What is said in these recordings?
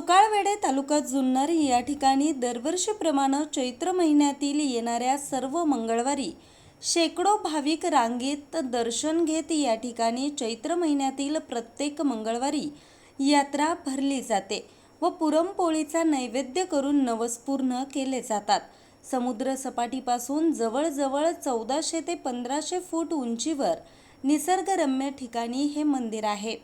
सुकाळवेडे तालुका जुन्नर या ठिकाणी दरवर्षीप्रमाणे चैत्र महिन्यातील येणाऱ्या सर्व मंगळवारी शेकडो भाविक रांगेत दर्शन घेत या ठिकाणी चैत्र महिन्यातील प्रत्येक मंगळवारी यात्रा भरली जाते व पुरणपोळीचा नैवेद्य करून नवस पूर्ण केले जातात. समुद्र सपाटीपासून जवळजवळ चौदाशे ते पंधराशे फूट उंचीवर निसर्गरम्य ठिकाणी हे मंदिर आहे.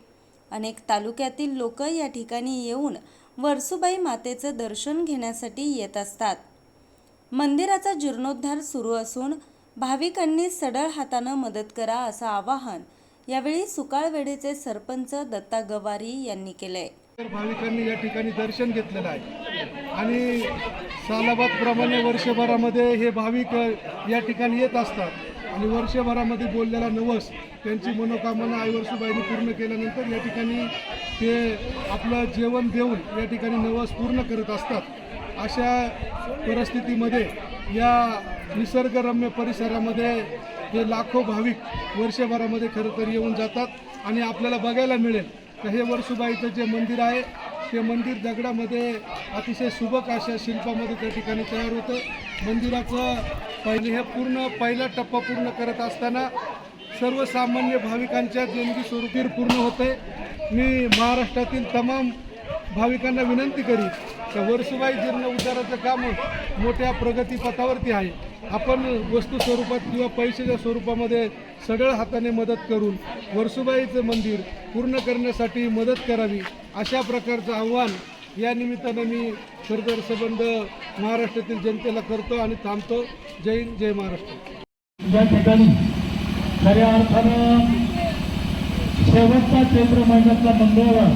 अनेक तालुक्यातील लोक या ठिकाणी येऊन वर्सुबाई मातेचं दर्शन घेण्यासाठी येत असतात. मंदिराचा जीर्णोद्धार सुरू असून भाविकांनी सडळ हातानं मदत करा असं आवाहन यावेळी सुकाळवेडेचे सरपंच दत्ता गवारी यांनी केलंय. तर भाविकांनी या ठिकाणी दर्शन घेतलेलं आहे. आणि सालाबादप्रमाणे वर्षभरामध्ये हे भाविक या ठिकाणी येत असतात. आणि वर्षभरामध्ये बोललेला नवस त्यांची मनोकामना आईवर्षबाईंनी पूर्ण केल्यानंतर या ठिकाणी ते आपलं जेवण देऊन या ठिकाणी नवस पूर्ण करत असतात. अशा परिस्थितीमध्ये या निसर्गरम्य परिसरामध्ये हे लाखो भाविक वर्षभरामध्ये खरं तर येऊन जातात आणि आपल्याला बघायला मिळेल. तर हे वर्षुबाईचं जे मंदिर आहे ते मंदिर दगडामध्ये अतिशय सुबक अशा शिल्पामध्ये त्या ठिकाणी तयार होतं. मंदिराचं पहिले हे पूर्ण पहिला टप्पा पूर्ण करत असताना सर्वसामान्य भाविकांच्या देणगी स्वरूपी पूर्ण होते. मी महाराष्ट्रातील तमाम भाविकांना विनंती करीन तर वर्सुबाई जीर्ण उद्धाराचं काम मोठ्या प्रगतीपथावरती आहे. आपण वस्तू स्वरूपात किंवा पैशाच्या स्वरूपामध्ये सढळ हाताने मदत करून वर्सुबाईचं मंदिर पूर्ण करण्यासाठी मदत करावी अशा प्रकारचं आव्हान या निमित्तानं मी सरदार संबंध महाराष्ट्रातील जनतेला करतो आणि थांबतो. जय जय महाराष्ट्र. या ठिकाणी खऱ्या अर्थानं शेवटचा चैत्र महिन्यातला मंगळवार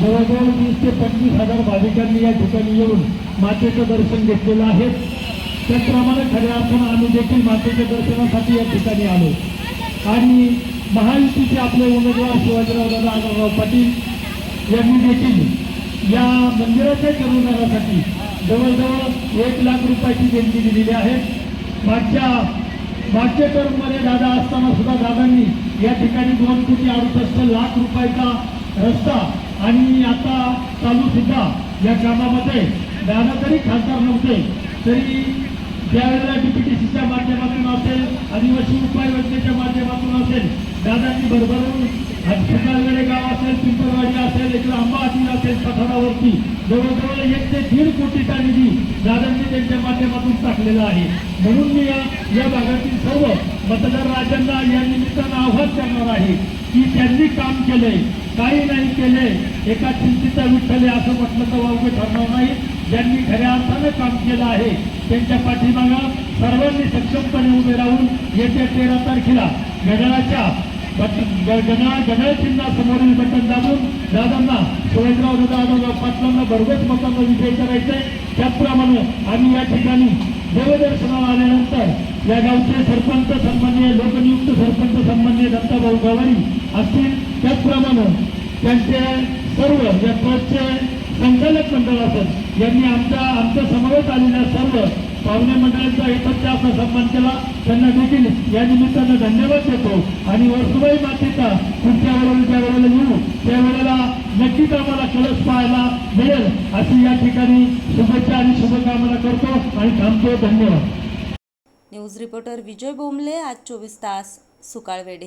जवळजवळ वीस ते पंचवीस हजार भाविकांनी या ठिकाणी येऊन मातेचं दर्शन घेतलेलं आहे. त्याचप्रमाणे खऱ्या अर्थानं आम्ही देखील मातेच्या दर्शनासाठी या ठिकाणी आलो. आणि महायुतीचे आपले उमेदवार शिवाजीराव दादा आढळराव पाटील यांनी देखील या मंदिराच्या जीर्णोद्धारासाठी जवळजवळ एक लाख रुपयाची देणगी दिलेली आहे. मागच्या मागच्या टर्ममध्ये दादा असताना सुद्धा दादांनी या ठिकाणी दोन कोटी अडुसष्ट लाख रुपयाचा रस्ता आणि आता चालू सुद्धा या कामामध्ये. दादा तरी खासदार नव्हते तरी ज्यावेळेला डीपीटीसीच्या माध्यमातून असेल आदिवासी उपाय योजनेच्या माध्यमातून असेल दादांनी भरभरून सकाळवेळे गाव असेल पिंपळवाडी असेल इकडे आंबा असेल पठारावरती. जवळजवळ एक ते दीड कोटीचा निधी दादांनी त्यांच्या माध्यमातून टाकलेला आहे. म्हणून मी या या भागातील सर्व मतदार राजांना या निमित्तानं आव्हान करणार आहे की त्यांनी काम केलंय काही नाही केले एका चिंतेचा विठ्ठल असं म्हटलं तर वावगे ठरणार नाही. ज्यांनी खऱ्या अर्थानं काम केलं आहे त्यांच्या पाठीमागं सर्वांनी सक्षमपणे उभे राहून येत्या तेरा तारखेला घड्याळाच्या गणा गणळ चिन्हासमोरील बटन दाबून दादांना सुरेशराव दादा पाटलांना भरघोस मतांना विजय करायचंय. त्याचप्रमाणे आम्ही या ठिकाणी देवदर्शनाला आल्यानंतर या गावचे सरपंच सन्मान्य लोकनियुक्त सरपंच सन्मान्य दत्ताभाऊ गवारी असतील. त्याचप्रमाणे त्यांचे सर्व या ट्रस्टचे संचालक मंडळ असेल यांनी आमच्या आमच्या समवेत आलेल्या सर्व पाहुणे मंडळांचा एकत्र आपला सन्मान केला. त्यांना देखील या निमित्तानं धन्यवाद देतो. आणि वर्सुबाई मातेचा पुढच्या वेळेला ज्या वेळेला येऊ त्यावेळेला नक्कीच आम्हाला कलश पाहायला मिळेल. अशी या ठिकाणी शुभेच्छा आणि शुभकामना करतो आणि थांबतो. धन्यवाद. न्यूज रिपोर्टर विजय बोंबले आज चोवीस तास सुकाळवेढे